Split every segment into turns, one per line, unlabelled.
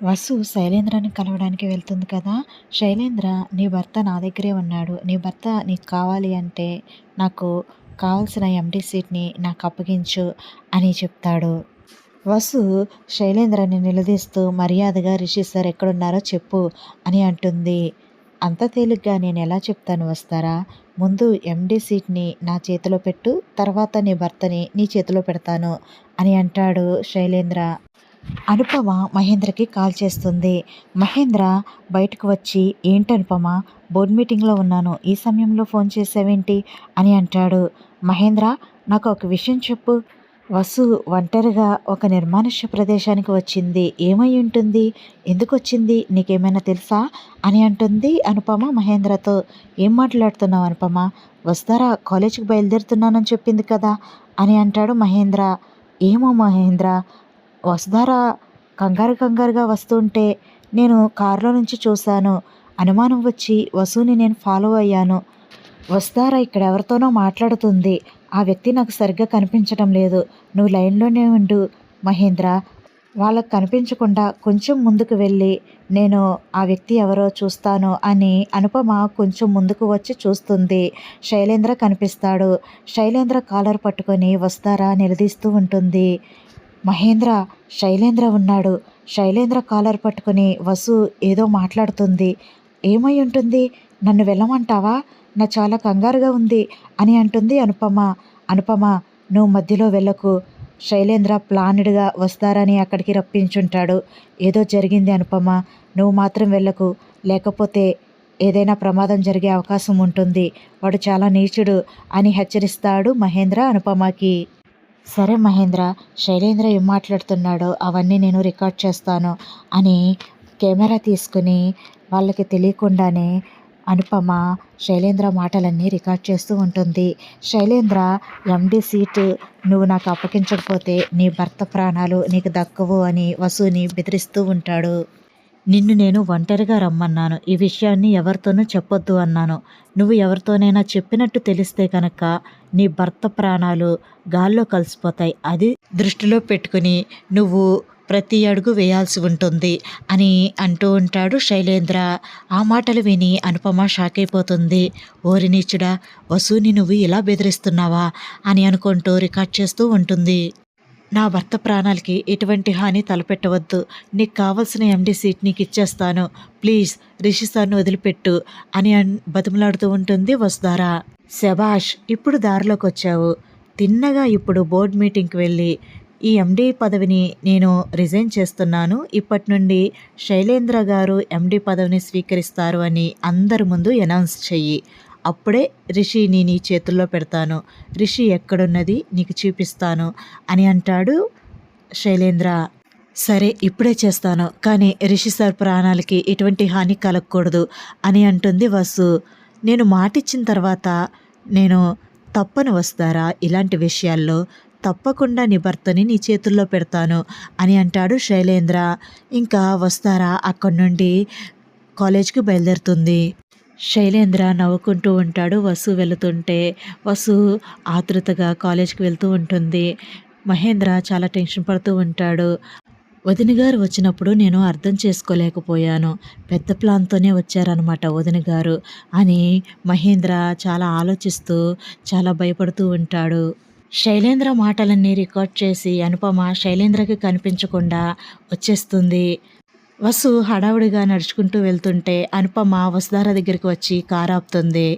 వసు శైలేంద్రని కలవడానికి వెళ్తుంది కదా? శైలేంద్ర నీ భర్త నా దగ్గరే ఉన్నాడు. నీ భర్త నీకు కావాలి అంటే నాకు కావాల్సిన ఎండి సీట్ని నాకు అప్పగించు అని చెప్తాడు. వసు శైలేంద్రని నిలదీస్తూ మర్యాదగా రిషి సార్ ఎక్కడున్నారో చెప్పు అని అంటుంది. అంత తేలిగ్గా నేను ఎలా చెప్తాను వస్తారా? ముందు ఎండి సీట్ని నా చేతిలో పెట్టు తర్వాత నీ భర్తని నీ చేతిలో పెడతాను అని అంటాడు శైలేంద్ర. అనుపమ మహేంద్రకి కాల్ చేస్తుంది. మహేంద్ర బయటకు వచ్చి ఏంటి అనుపమ? బోర్డ్ మీటింగ్లో ఉన్నాను. ఈ సమయంలో ఫోన్ చేసావేంటి? అని అంటాడు. మహేంద్ర నాకు ఒక విషయం చెప్పు. వసు ఒంటరిగా ఒక నిర్మానుష్య ప్రదేశానికి వచ్చింది. ఏమై ఉంటుంది? ఎందుకు వచ్చింది? నీకేమైనా తెలుసా? అని అంటుంది అనుపమ మహేంద్రతో. ఏం మాట్లాడుతున్నావు అనుపమ? వస్తారా? కాలేజీకి బయలుదేరుతున్నానని చెప్పింది కదా? అని అంటాడు మహేంద్ర. ఏమో మహేంద్ర వసుధార కంగారు కంగారుగా వస్తుంటే నేను కారులో నుంచి చూశాను. అనుమానం వచ్చి వసుని నేను ఫాలో అయ్యాను. వస్తారా ఇక్కడ ఎవరితోనో మాట్లాడుతుంది. ఆ వ్యక్తి నాకు సరిగ్గా కనిపించడం లేదు. నువ్వు లైన్లోనే ఉండు మహేంద్ర. వాళ్ళకు కనిపించకుండా కొంచెం ముందుకు వెళ్ళి నేను ఆ వ్యక్తి ఎవరో చూస్తాను అని అనుపమ కొంచెం ముందుకు వచ్చి చూస్తుంది. శైలేంద్ర కనిపిస్తాడు. శైలేంద్ర కాలర్ పట్టుకొని వస్తారా నిలదీస్తూ ఉంటుంది. మహేంద్ర శైలేంద్ర ఉన్నాడు. శైలేంద్ర కాలర్ పట్టుకుని వసు ఏదో మాట్లాడుతుంది. ఏమై ఉంటుంది? నన్ను వెళ్ళమంటావా? నా చాలా కంగారుగా ఉంది అని అంటుంది అనుపమ. అనుపమ నువ్వు మధ్యలో వెళ్ళకు. శైలేంద్ర ప్లానుడ్గా వస్తారని అక్కడికి రప్పించుంటాడు. ఏదో జరిగింది అనుపమ. నువ్వు మాత్రం వెళ్ళకు. లేకపోతే ఏదైనా ప్రమాదం జరిగే అవకాశం ఉంటుంది. వాడు చాలా నీచుడు అని హెచ్చరిస్తాడు మహేంద్ర అనుపమకి. సరే మహేంద్ర శైలేంద్ర ఏం మాట్లాడుతున్నాడో అవన్నీ నేను రికార్డ్ చేస్తాను అని కెమెరా తీసుకుని వాళ్ళకి తెలియకుండానే అనుపమ శైలేంద్ర మాటలన్నీ రికార్డ్ చేస్తూ ఉంటుంది. శైలేంద్ర ఎండి సీటు నువ్వు నాకు అప్పగించకపోతే నీ భర్త ప్రాణాలు నీకు దక్కవు అని వసూని బెదిరిస్తూ ఉంటాడు. నిన్ను నేను ఒంటరిగా రమ్మన్నాను. ఈ విషయాన్ని ఎవరితోనూ చెప్పొద్దు అన్నాను. నువ్వు ఎవరితోనైనా చెప్పినట్టు తెలిస్తే కనుక నీ భర్త ప్రాణాలు గాల్లో కలిసిపోతాయి. అది దృష్టిలో పెట్టుకుని నువ్వు ప్రతి అడుగు వేయాల్సి ఉంటుంది అని అంటూ ఉంటాడు శైలేంద్ర. ఆ మాటలు విని అనుపమ షాక్ అయిపోతుంది. ఓరి నీచుడా వసూని నువ్వు ఇలా బెదిరిస్తున్నావా అని అనుకుంటూ రికార్డ్ చేస్తూ ఉంటుంది. నా భర్త ప్రాణాలకి ఎటువంటి హాని తలపెట్టవద్దు. నీకు కావలసిన ఎండి సీట్ నీకు ఇచ్చేస్తాను. ప్లీజ్ రిషి సార్ను వదిలిపెట్టు అని అన్ బతిమలాడుతూ ఉంటుంది వసుధార. శభాష్ ఇప్పుడు దారిలోకి వచ్చావు. తిన్నగా ఇప్పుడు బోర్డ్ మీటింగ్కి వెళ్ళి ఈ ఎండీ పదవిని నేను రిజైన్ చేస్తున్నాను. ఇప్పటి నుండి శైలేంద్ర గారు ఎండీ పదవిని స్వీకరిస్తారు అని అందరి ముందు అనౌన్స్ చెయ్యి. అప్పుడే రిషిని నీ చేతుల్లో పెడతాను. రిషి ఎక్కడున్నది నీకు చూపిస్తాను అని అంటాడు శైలేంద్ర. సరే ఇప్పుడే చేస్తాను. కానీ రిషి సార్ ప్రాణాలకి ఎటువంటి హాని కలగకూడదు అని అంటుంది వసు. నేను మాటిచ్చిన తర్వాత నేను తప్పను వస్తారా ఇలాంటి విషయాల్లో? తప్పకుండా నీ భర్తని నీ చేతుల్లో పెడతాను అని అంటాడు శైలేంద్ర. ఇంకా వస్తారా అక్కడి నుండి? కాలేజ్కి బయలుదేరుతుంది. శైలేంద్ర నవ్వుకుంటూ ఉంటాడు. వసు వెళుతుంటే వసు ఆతృతగా కాలేజ్కి వెళ్తూ ఉంటుంది. మహేంద్ర చాలా టెన్షన్ పడుతూ ఉంటాడు. వదిన గారు వచ్చినప్పుడు నేను అర్థం చేసుకోలేకపోయాను. పెద్ద ప్లాన్తోనే వచ్చారనమాట వదిన గారు అని మహేంద్ర చాలా ఆలోచిస్తూ చాలా భయపడుతూ ఉంటాడు. శైలేంద్ర మాటలన్నీ రికార్డ్ చేసి అనుపమ శైలేంద్రకి కనిపించకుండా వచ్చేస్తుంది. వసు హడావుడిగా నడుచుకుంటూ వెళ్తుంటే అనుపమ వసుధార దగ్గరికి వచ్చి కారు ఆపుతుంది.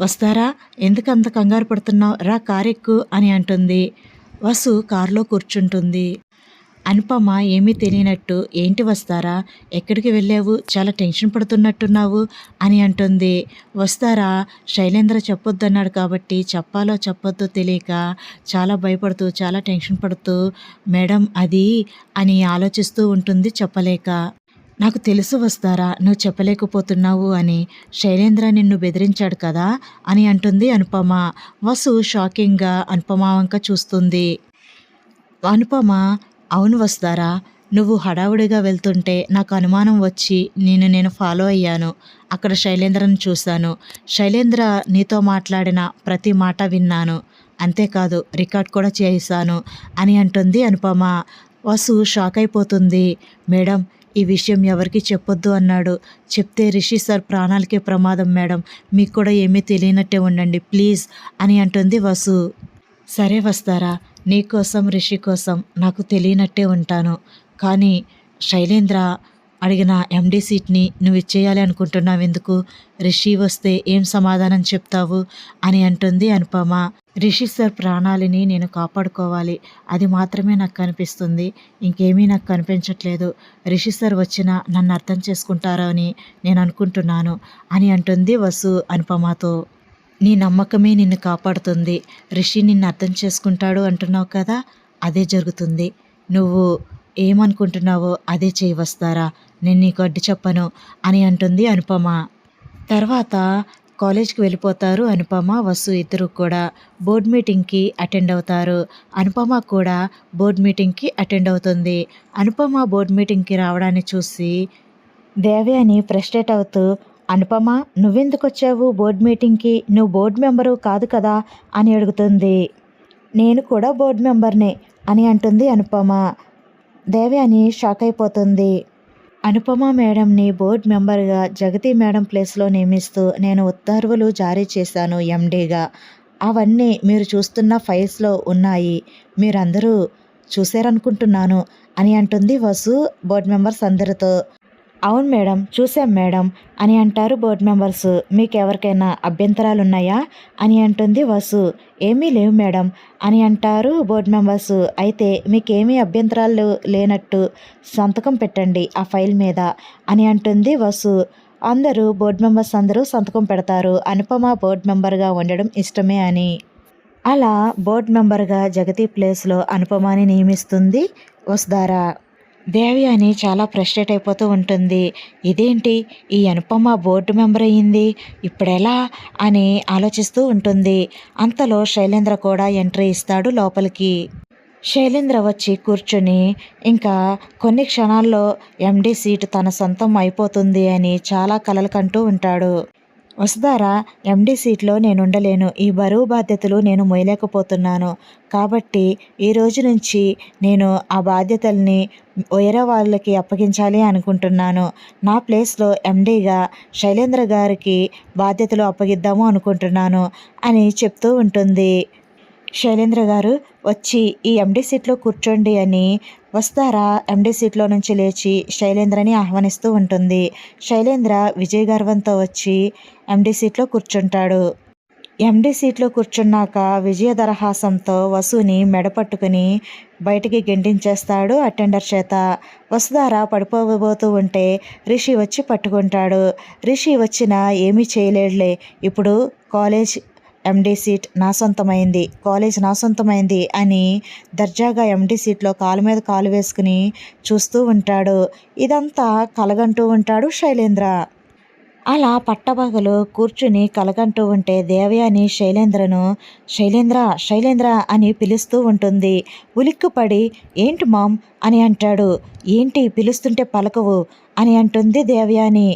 వస్తారా ఎందుకంత కంగారు పడుతున్నావు? రా కారెక్కు అని అంటుంది. వసు కారులో కూర్చుంటుంది. అనుపమ ఏమీ తెలియనట్టు ఏంటి వస్తారా? ఎక్కడికి వెళ్ళావు? చాలా టెన్షన్ పడుతున్నట్టున్నావు అని అంటుంది. వస్తారా? శైలేంద్ర చెప్పొద్దన్నాడు కాబట్టి చెప్పాలో చెప్పొద్దో తెలియక చాలా భయపడుతూ చాలా టెన్షన్ పడుతూ మేడం అది అని ఆలోచిస్తూ ఉంటుంది చెప్పలేక. నాకు తెలుసు వస్తారా? నువ్వు చెప్పలేకపోతున్నావు అని శైలేంద్ర నిన్ను బెదిరించాడు కదా అని అంటుంది అనుపమ. వసు షాకింగ్గా అనుపమ వంక చూస్తుంది. అనుపమ అవును వస్తారా? నువ్వు హడావుడిగా వెళ్తుంటే నాకు అనుమానం వచ్చి నేను నేను ఫాలో అయ్యాను. అక్కడ శైలేంద్రను చూశాను. శైలేంద్ర నీతో మాట్లాడిన ప్రతి మాట విన్నాను. అంతేకాదు రికార్డ్ కూడా చేశాను అని అంటుంది అనుపమ. వసు షాక్ అయిపోతుంది. మేడం ఈ విషయం ఎవరికి చెప్పొద్దు అన్నాడు. చెప్తే రిషి సార్ ప్రాణాలకే ప్రమాదం మేడం. మీకు కూడా ఏమీ తెలియనట్టే ఉండండి ప్లీజ్ అని అంటుంది వసు. సరే వస్తారా? నీకోసం రిషి కోసం నాకు తెలియనట్టే ఉంటాను. కానీ శైలేంద్ర అడిగిన ఎండీ సీట్ని నువ్వు ఇచ్చేయాలి అనుకుంటున్నావు ఎందుకు? రిషి వస్తే ఏం సమాధానం చెప్తావు అని అంటుంది అనుపమ. రిషి సార్ ప్రాణాలని నేను కాపాడుకోవాలి. అది మాత్రమే నాకు కనిపిస్తుంది. ఇంకేమీ నాకు కనిపించట్లేదు. రిషి సార్ వచ్చినా నన్ను అర్థం చేసుకుంటారో అని నేను అనుకుంటున్నాను అని అంటుంది వసు అనుపమతో. నీ నమ్మకమే నిన్ను కాపాడుతుంది. రిషి నిన్ను అర్థం చేసుకుంటాడు అంటున్నావు కదా? అదే జరుగుతుంది. నువ్వు ఏమనుకుంటున్నావో అదే చేయి వస్తారా? నేను నీకు అడ్డు చెప్పను అని అంటుంది అనుపమ. తర్వాత కాలేజ్కి వెళ్ళిపోతారు అనుపమ వసు ఇద్దరు కూడా బోర్డ్ మీటింగ్కి అటెండ్ అవుతారు. అనుపమ కూడా బోర్డ్ మీటింగ్కి అటెండ్ అవుతుంది. అనుపమ బోర్డ్ మీటింగ్కి రావడాన్ని చూసి దేవి ఫ్రస్ట్రేట్ అవుతూ అనుపమ నువ్వెందుకొచ్చావు వచ్చావు బోర్డ్ మీటింగ్కి? నువ్వు బోర్డ్ మెంబరు కాదు కదా? అని అడుగుతుంది. నేను కూడా బోర్డ్ మెంబర్నే అని అంటుంది అనుపమ. దేవి అని షాక్ అయిపోతుంది. అనుపమ మేడంని బోర్డ్ మెంబర్గా జగతి మేడం ప్లేస్లో నియమిస్తూ నేను ఉత్తర్వులు జారీ చేశాను ఎండీగా. అవన్నీ మీరు చూస్తున్న ఫైల్స్లో ఉన్నాయి. మీరందరూ చూశారనుకుంటున్నాను అని అంటుంది వసు బోర్డ్ మెంబర్స్ అందరితో. అవును మేడం చూసాం మేడం. అని అంటారు బోర్డ్ మెంబర్స్. మీకు ఎవరికైనా అభ్యంతరాలు ఉన్నాయా అని అంటుంది వసు. ఏమీ లేవు మేడం అని అంటారు బోర్డ్ మెంబర్స్. అయితే మీకేమీ అభ్యంతరాలు లేనట్టు సంతకం పెట్టండి ఆ ఫైల్ మీద అని అంటుంది వసు. అందరూ బోర్డ్ మెంబర్స్ అందరూ సంతకం పెడతారు. అనుపమ బోర్డ్ మెంబర్గా ఉండడం ఇష్టమే అని. అలా బోర్డ్ మెంబర్గా జగతి ప్లేస్లో అనుపమాని నియమిస్తుంది వసుధారా. దేవి అని చాలా ఫ్రస్ట్రేట్ అయిపోతూ ఉంటుంది. ఇదేంటి? ఈ అనుపమ బోర్డు మెంబర్ అయ్యింది. ఇప్పుడెలా అని ఆలోచిస్తూ ఉంటుంది. అంతలో శైలేంద్ర కూడా ఎంట్రీ ఇస్తాడు లోపలికి. శైలేంద్ర వచ్చి కూర్చుని ఇంకా కొన్ని క్షణాల్లో ఎండి సీటు తన సొంతం అయిపోతుంది అని చాలా కలలు కంటూ ఉంటాడు. వసుధారా ఎండి సీట్లో నేను ఉండలేను ఈ బరువు బాధ్యతలు నేను మోయలేకపోతున్నాను. కాబట్టి ఈ రోజు నుంచి నేను ఆ బాధ్యతల్ని వేరే వాళ్ళకి అప్పగించాలి అనుకుంటున్నాను. నా ప్లేస్లో ఎండీగా శైలేంద్ర గారికి బాధ్యతలు అప్పగిద్దాము అనుకుంటున్నాను అని చెప్తూ ఉంటుంది. శైలేంద్ర గారు వచ్చి ఈ ఎండి సీట్లో కూర్చోండి అని వస్తారా? ఎండి సీట్లో నుంచి లేచి శైలేంద్రని ఆహ్వానిస్తూ ఉంటుంది. శైలేంద్ర విజయ్ గర్వంతో వచ్చి ఎండి సీట్లో కూర్చుంటాడు. ఎండి సీట్లో కూర్చున్నాక విజయ దరహాసంతో వసుని మెడపట్టుకుని బయటికి గెంటించేస్తాడు అటెండర్ చేత. వసుధార పడిపోబోతూ ఉంటే రిషి వచ్చి పట్టుకుంటాడు. రిషి వచ్చినా ఏమీ చేయలేడులే. ఇప్పుడు కాలేజ్ ఎండీ సీట్ నా సొంతమైంది కాలేజ్ నా సొంతమైంది అని దర్జాగా ఎండీ సీట్లో కాలు మీద కాలు వేసుకుని చూస్తూ ఉంటాడు. ఇదంతా కలగంటూ ఉంటాడు శైలేంద్ర. అలా పట్టబగలు కూర్చుని కలగంటూ ఉంటే దేవయాని శైలేంద్రను శైలేంద్ర శైలేంద్ర అని పిలుస్తూ ఉంటుంది. ఉలిక్కుపడి ఏంటి మామ్ అని అంటాడు. ఏంటి పిలుస్తుంటే పలకవు అని అంటుంది దేవయాని.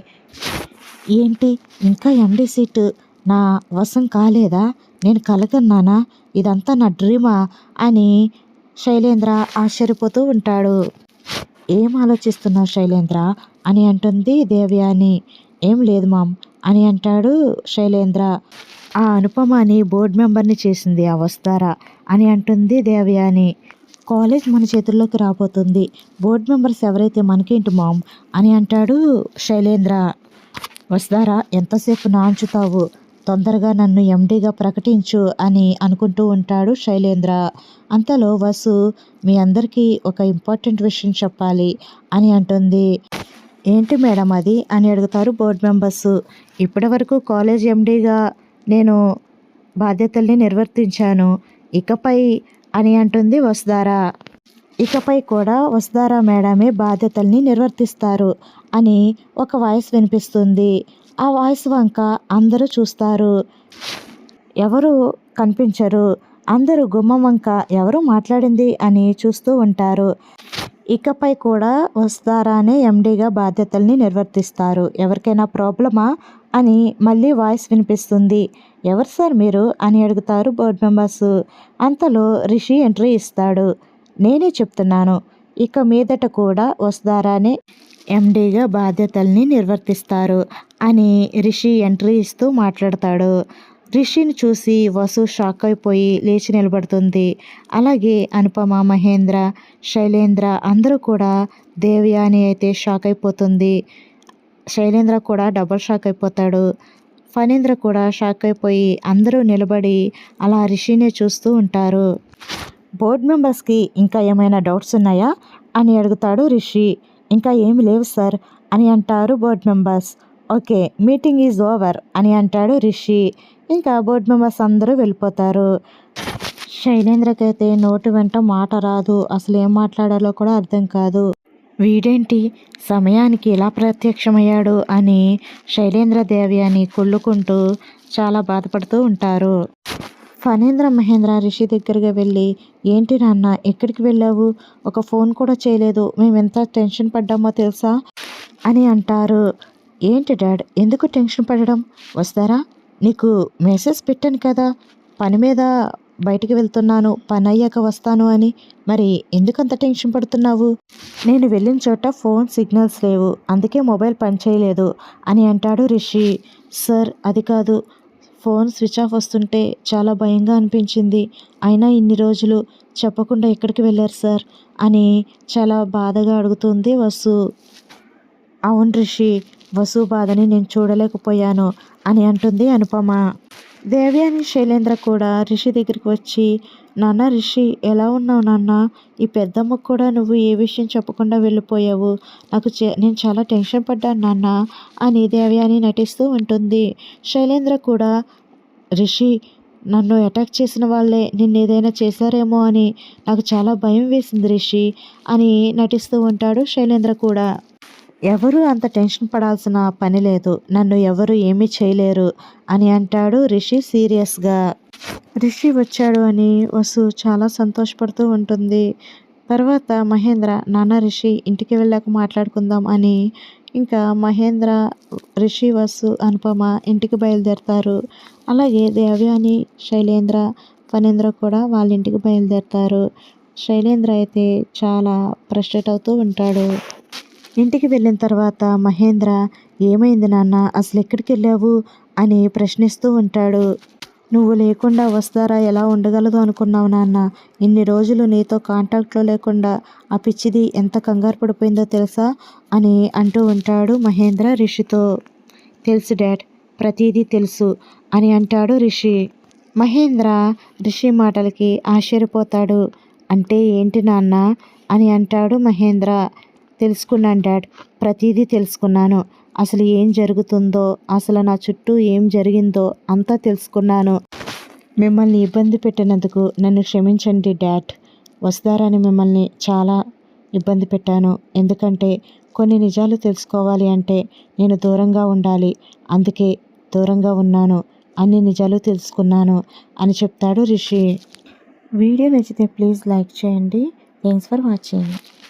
ఏంటి ఇంకా ఎండీ సీటు నా వశం కాలేదా? నేను కలగన్నానా? ఇదంతా నా డ్రీమా? అని శైలేంద్ర ఆశ్చర్యపోతూ ఉంటాడు. ఏం ఆలోచిస్తున్నావు శైలేంద్ర? అని అంటుంది దేవ్యాని. ఏం లేదు మామ్ అని అంటాడు శైలేంద్ర. ఆ అనుపమాని బోర్డు మెంబర్ని చేసింది ఆ వస్తారా? అని అంటుంది దేవయాని. కాలేజ్ మన చేతుల్లోకి రాబోతుంది. బోర్డు మెంబర్స్ ఎవరైతే మనకేంటి మామ్? అని అంటాడు శైలేంద్ర. వస్తారా? ఎంతసేపు నాంచుతావు? తొందరగా నన్ను ఎండీగా ప్రకటించు అని అనుకుంటూ ఉంటాడు శైలేంద్ర. అంతలో వసు మీ అందరికీ ఒక ఇంపార్టెంట్ విషయం చెప్పాలి అని అంటుంది. ఏంటి మేడం అది? అని అడుగుతారు బోర్డు మెంబర్స్. ఇప్పటి వరకు కాలేజ్ ఎండీగా నేను బాధ్యతల్ని నిర్వర్తించాను. ఇకపై అని అంటుంది వసుధార. ఇకపై కూడా వసుధార మేడమే బాధ్యతల్ని నిర్వర్తిస్తారు అని ఒక వాయిస్ వినిపిస్తుంది. ఆ వాయిస్ వంక అందరూ చూస్తారు. ఎవరు కనిపించరు. అందరూ గుమ్మం వంక ఎవరు మాట్లాడింది అని చూస్తూ ఉంటారు. ఇకపై కూడా వస్తారానే ఎండీగా బాధ్యతల్ని నిర్వర్తిస్తారు. ఎవరికైనా ప్రాబ్లమా? అని మళ్ళీ వాయిస్ వినిపిస్తుంది. ఎవరు సార్ మీరు? అని అడుగుతారు బోర్డ్ మెంబర్స్. అంతలో రిషి ఎంట్రీ ఇస్తాడు. నేనే చెప్తున్నాను. ఇక మీదట కూడా వస్తారానే ఎండీగా బాధ్యతల్ని నిర్వర్తిస్తారు అని రిషి ఎంట్రీ ఇస్తూ మాట్లాడతాడు. రిషిని చూసి వసు షాక్ అయిపోయి లేచి నిలబడుతుంది. అలాగే అనుపమ మహేంద్ర శైలేంద్ర అందరూ కూడా దేవయాని అయితే షాక్ అయిపోతుంది. శైలేంద్ర కూడా డబుల్ షాక్ అయిపోతాడు. ఫణీంద్ర కూడా షాక్ అయిపోయి అందరూ నిలబడి అలా రిషినే చూస్తూ ఉంటారు. బోర్డ్ మెంబర్స్కి ఇంకా ఏమైనా డౌట్స్ ఉన్నాయా? అని అడుగుతాడు రిషి. ఇంకా ఏమి లేవు సార్ అని అంటారు board members okay meeting is over అని అంటాడు రిషి. ఇంకా బోర్డ్ మెంబర్స్ అందరూ వెళ్ళిపోతారు. శైలేంద్రకైతే నోటి వెంట మాట రాదు. అసలు ఏం మాట్లాడాలో కూడా అర్థం కాదు. వీడేంటి? సమయానికి ఇలా ప్రత్యక్షమయ్యాడు? అని శైలేంద్ర దేవి అని కుళ్ళుకుంటూ చాలా బాధపడుతూ ఉంటారు. ఫణేంద్ర మహేంద్ర రిషి దగ్గరగా వెళ్ళి ఏంటి నాన్న ఎక్కడికి వెళ్ళావు? ఒక ఫోన్ కూడా చేయలేదు. మేము ఎంత టెన్షన్ పడ్డామో తెలుసా? అని అంటారు. ఏంటి డాడ్ ఎందుకు టెన్షన్ పడడం? వస్తారా? నీకు మెసేజ్ పెట్టాను కదా. పని మీద బయటికి వెళ్తున్నాను. పని అయ్యాక వస్తాను అని. మరి ఎందుకంత టెన్షన్ పడుతున్నావు? నేను వెళ్ళిన చోట ఫోన్ సిగ్నల్స్ లేవు. అందుకే మొబైల్ పనిచేయలేదు అని అంటాడు రిషి. సార్ అది కాదు. ఫోన్ స్విచ్ ఆఫ్ వస్తుంటే చాలా భయంగా అనిపించింది. అయినా ఇన్ని రోజులు చెప్పకుండా ఎక్కడికి వెళ్ళారు సార్? అని చాలా బాధగా అడుగుతుంది వసు. అవును రిషి వసు బాధని నేను చూడలేకపోయాను అని అంటుంది అనుపమ. దేవ్యాని శైలేంద్ర కూడా రిషి దగ్గరికి వచ్చి నాన్న రిషి ఎలా ఉన్నావు నాన్న? ఈ పెద్దమ్మ కూడా నువ్వు ఏ విషయం చెప్పకుండా వెళ్ళిపోయావు. నాకు నేను చాలా టెన్షన్ పడ్డాను నాన్న అని దేవ్యాని నటిస్తూ ఉంటుంది. శైలేంద్ర కూడా రిషి నన్ను అటాక్ చేసిన వాళ్ళే నిన్ను ఏదైనా చేశారేమో అని నాకు చాలా భయం వేసింది రిషి అని నటిస్తూ ఉంటాడు శైలేంద్ర కూడా. ఎవరు అంత టెన్షన్ పడాల్సిన పని లేదు. నన్ను ఎవరు ఏమీ చేయలేరు అని అంటాడు రిషి సీరియస్గా. రిషి వచ్చాడు అని వసు చాలా సంతోషపడుతూ ఉంటుంది. తర్వాత మహేంద్ర నాన్న రిషి ఇంటికి వెళ్ళాక మాట్లాడుకుందాం అని ఇంకా మహేంద్ర రిషి వసు అనుపమ ఇంటికి బయలుదేరుతారు. అలాగే దేవ్యాని శైలేంద్ర ఫణేంద్ర కూడా వాళ్ళ ఇంటికి బయలుదేరుతారు. శైలేంద్ర అయితే చాలా ఫ్రస్ట్రేట్ అవుతూ ఉంటాడు. ఇంటికి వెళ్ళిన తర్వాత మహేంద్ర ఏమైంది నాన్న? అసలు ఎక్కడికి వెళ్ళావు? అని ప్రశ్నిస్తూ ఉంటాడు. నువ్వు లేకుండా వస్తారా? ఎలా ఉండగలదు అనుకున్నావు నాన్న? ఇన్ని రోజులు నీతో కాంటాక్ట్లో లేకుండా ఆ పిచ్చిది ఎంత కంగారు పడిపోయిందో తెలుసా? అని అంటూ ఉంటాడు మహేంద్ర రిషితో. తెలుసు డాడ్ ప్రతిదీ తెలుసు అని అంటాడు రిషి. మహేంద్ర రిషి మాటలకి ఆశ్చర్యపోతాడు. అంటే ఏంటి నాన్న? అని అంటాడు మహేంద్ర. తెలుసుకున్నాను డాడ్ ప్రతిదీ తెలుసుకున్నాను. అసలు ఏం జరుగుతుందో అసలు నా చుట్టూ ఏం జరిగిందో అంతా తెలుసుకున్నాను. మిమ్మల్ని ఇబ్బంది పెట్టినందుకు నన్ను క్షమించండి డాడ్. వస్తారని మిమ్మల్ని చాలా ఇబ్బంది పెట్టాను. ఎందుకంటే కొన్ని నిజాలు తెలుసుకోవాలి అంటే నేను దూరంగా ఉండాలి. అందుకే దూరంగా ఉన్నాను. అన్ని నిజాలు తెలుసుకున్నాను అని చెప్తాడు రిషి. వీడియో నచ్చితే ప్లీజ్ లైక్ చేయండి. Thanks for watching.